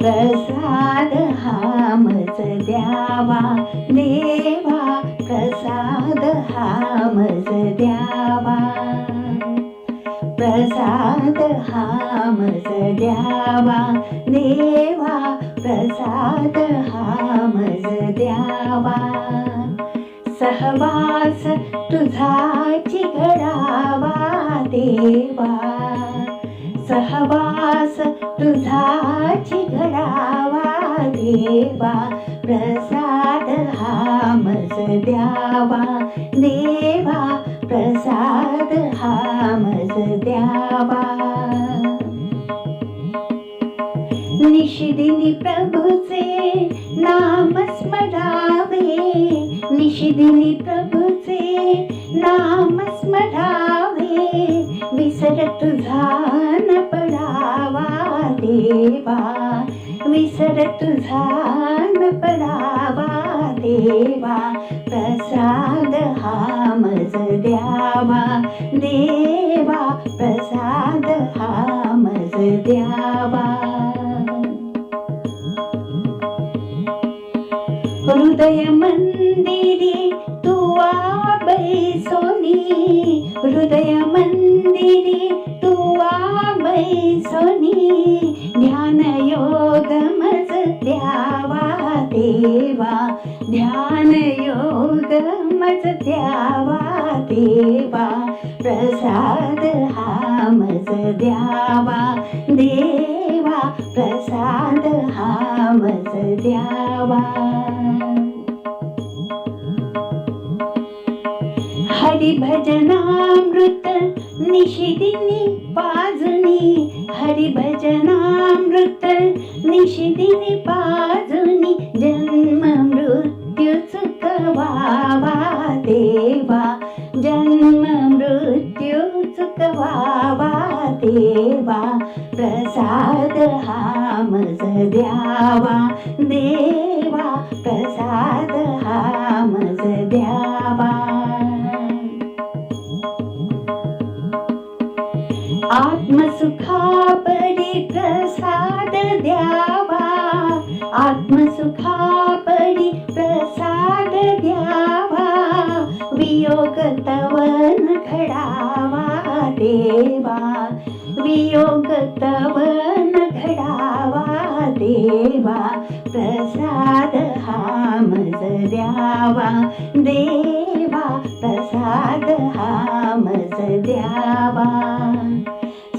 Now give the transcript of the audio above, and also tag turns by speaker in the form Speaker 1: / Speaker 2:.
Speaker 1: प्रसाद हा मज द्यावा देवा प्रसाद हा मज द्यावा. प्रसाद हा मज द्यावा देवा प्रसाद हा मज द्यावा. सहवास तुझाची घडावा देवा सहवास तुझाची घडावा देवा प्रसाद हा मज द्यावा देवा प्रसाद हा मज द्यावा. निशिदिनी प्रभूचे नाम स्मरावे निशिदिनी प्रभूचे नाम स्मरावे. विसर तुझा न पडावा देवा विसर तुझा न पडावा देवा प्रसाद हा मज द्यावा देवा प्रसाद हा मज द्यावा. हृदय मंदिरी तू बैसोनी हृदय मंदिरी सोनी ध्यान योग मज द्यावा देवा. ध्यान योग मज द्यावा देवा. प्रसाद हा मज द्यावा देवा. प्रसाद हा मज द्यावा. हरिभजनामृत निशिदिनी पाजुनी. हरिभजनामृत निशिदिनी पाजनी. जन्म मृत्यू कवावा देवा. जन्म मृत्यू कवावा देवा. प्रसाद हा मज द्यावा देवा प्रसाद हा आत्मसुखापरी प्रसाद द्यावा. आत्मसुखापरी प्रसाद द्यावा. वियोग तवन घडावा देवा. वियोग तवन घडावा देवा. प्रसाद हा मज द्यावा देवा प्रसाद हा मज द्यावा